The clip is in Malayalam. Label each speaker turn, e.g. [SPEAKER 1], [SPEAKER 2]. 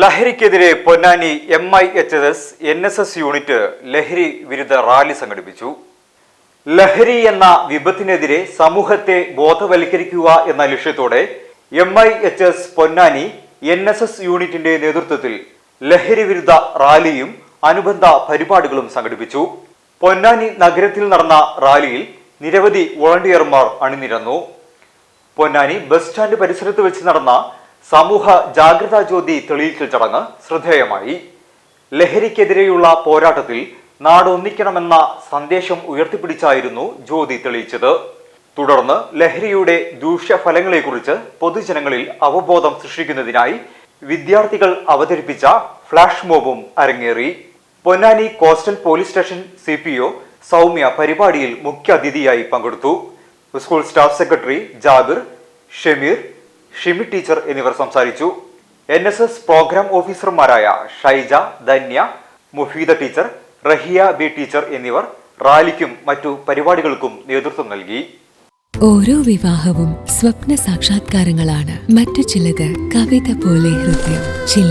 [SPEAKER 1] ലഹരിക്കെതിരെ Ponnani M I H S N S S unit ലഹരി വിരുദ്ധ റാലി സംഘടിപ്പിച്ചു. ലഹരി എന്ന വിപത്തിനെതിരെ സമൂഹത്തെ ബോധവൽക്കരിക്കുക എന്ന ലക്ഷ്യത്തോടെ M I H S Ponnani N S S യൂണിറ്റിന്റെ നേതൃത്വത്തിൽ ലഹരി വിരുദ്ധ റാലിയും അനുബന്ധ പരിപാടികളും സംഘടിപ്പിച്ചു. പൊന്നാനി നഗരത്തിൽ നടന്ന റാലിയിൽ നിരവധി വോളണ്ടിയർമാർ അണിനിരന്നു. പൊന്നാനി ബസ് സ്റ്റാൻഡ് പരിസരത്ത് വെച്ച് നടന്ന സമൂഹ ജാഗ്രതാ ജ്യോതി തെളിയിക്കൽ ചടങ്ങ് ശ്രദ്ധേയമായി. ലഹരിക്കെതിരെയുള്ള പോരാട്ടത്തിൽ നാടൊന്നിക്കണമെന്ന സന്ദേശം ഉയർത്തിപ്പിടിച്ചായിരുന്നു ജ്യോതി തെളിയിച്ചത്. തുടർന്ന് ലഹരിയുടെ ദൂഷ്യഫലങ്ങളെക്കുറിച്ച് പൊതുജനങ്ങളിൽ അവബോധം സൃഷ്ടിക്കുന്നതിനായി വിദ്യാർത്ഥികൾ അവതരിപ്പിച്ച ഫ്ലാഷ് മോബും അരങ്ങേറി. Ponnani coastal police station C P O Soumya പരിപാടിയിൽ മുഖ്യാതിഥിയായി പങ്കെടുത്തു. School staff secretary Jabir Shameer Shimi teacher എന്നിവർ സംസാരിച്ചു. എൻ എസ് എസ് പ്രോഗ്രാം ഓഫീസർമാരായ Shaija Dhanya Mufeeda teacher Rahiya B teacher എന്നിവർ റാലിക്കും മറ്റു പരിപാടികൾക്കും നേതൃത്വം നൽകി.
[SPEAKER 2] ഓരോ വിവാഹവും സ്വപ്ന സാക്ഷാത്കാരങ്ങളാണ്. മറ്റു ചിലത് കവിത പോലെ ഹൃദയം ചില